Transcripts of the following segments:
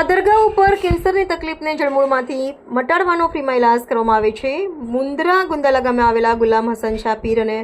આ દરગાહ ઉપર કેન્સરની તકલીફને જળમૂળમાંથી મટાડવાનો ફ્રીમાં ઇલાજ કરવામાં આવે છે. મુંદ્રા ગુંદાલા ગામે આવેલા ગુલામ હસન શાહ પીર અને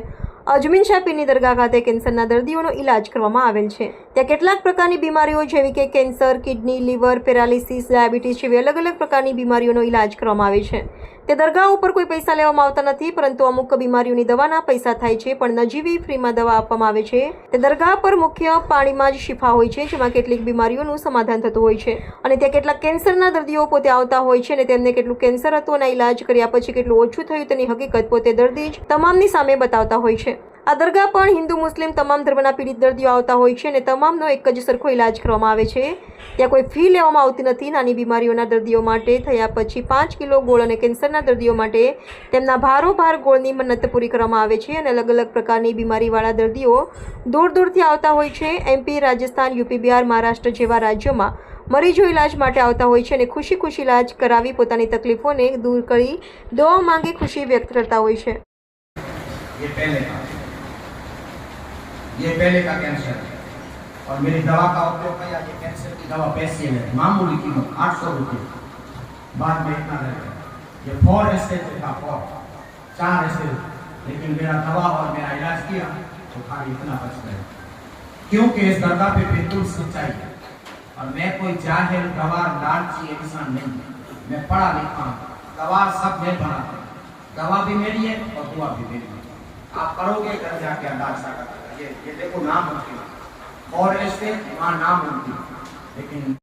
અજમીન શાહ પીરની દરગાહ ખાતે કેન્સરના દર્દીઓનો ઇલાજ કરવામાં આવેલ છે. ત્યાં કેટલાક પ્રકારની બીમારીઓ જેવી કે cancer, kidney, liver, paralysis, diabetes જેવી અલગ અલગ પ્રકારની બીમારીઓનો ઇલાજ કરવામાં આવે છે. તે દરગાહ ઉપર કોઈ પૈસા લેવામાં આવતા નથી, પરંતુ અમુક બીમારીઓની દવાના પૈસા થાય છે, પણ નજીવી ફ્રીમાં દવા આપવામાં આવે છે. તે દરગાહ પર મુખ્ય પાણીમાં જ શિફા હોય છે, જેમાં કેટલીક બીમારીઓનું સમાધાન થતું હોય છે. અને ત્યાં કેટલાક કેન્સરના દર્દીઓ પોતે આવતા હોય છે અને તેમને કેટલું કેન્સર હતું અને ઇલાજ કર્યા પછી કેટલું ઓછું થયું તેની હકીકત પોતે દર્દી જ તમામની સામે બતાવતા હોય છે. આ દરગાહ પણ હિન્દુ મુસ્લિમ તમામ ધર્મના પીડિત દર્દીઓ આવતા હોય છે અને તમામનો એક જ સરખો ઇલાજ કરવામાં આવે છે. ત્યાં કોઈ ફી લેવામાં આવતી નથી. નાની બીમારીઓના દર્દીઓ માટે થયા પછી પાંચ કિલો ગોળ અને કેન્સરના દર્દીઓ માટે તેમના ભારોભાર ગોળની મન્નત પૂરી કરવામાં આવે છે અને અલગ અલગ પ્રકારની બીમારીવાળા દર્દીઓ દૂર દૂરથી આવતા હોય છે. એમપી રાજસ્થાન યુપી બિહાર, મહારાષ્ટ્ર જેવા રાજ્યોમાં મરીજો ઇલાજ માટે આવતા હોય છે અને ખુશી ખુશી ઇલાજ કરાવી પોતાની તકલીફોને દૂર કરી દવા માંગે ખુશી વ્યક્ત કરતા હોય છે. ये पहले का का कैंसर है। और मेरी दवा का उपयोग किया, ये कैंसर की दवा पैसे में मामूली कीमत, आठ सौ रुपये। बाद में इतना लग गया। ये फोर स्टेज था फोर चार स्टेज लेकिन मेरा दवा और मेरा इलाज किया तो खाली इतना बच गया। क्योंकि इस दर्दा पे बिल्कुल सच्चाई है। और मैं कोई जाहिल गवार, लालची इंसान नहीं। मैं पढ़ा लिखा हूँ। दवा सब मैं हूँ। दवा भी मेरी है और दुआ भी मेरी है। आप करोगे घर जाके अंदाज सा कर ये ये देखो नाम उनकी और ऐसे वहाँ नाम उनकी लेकिन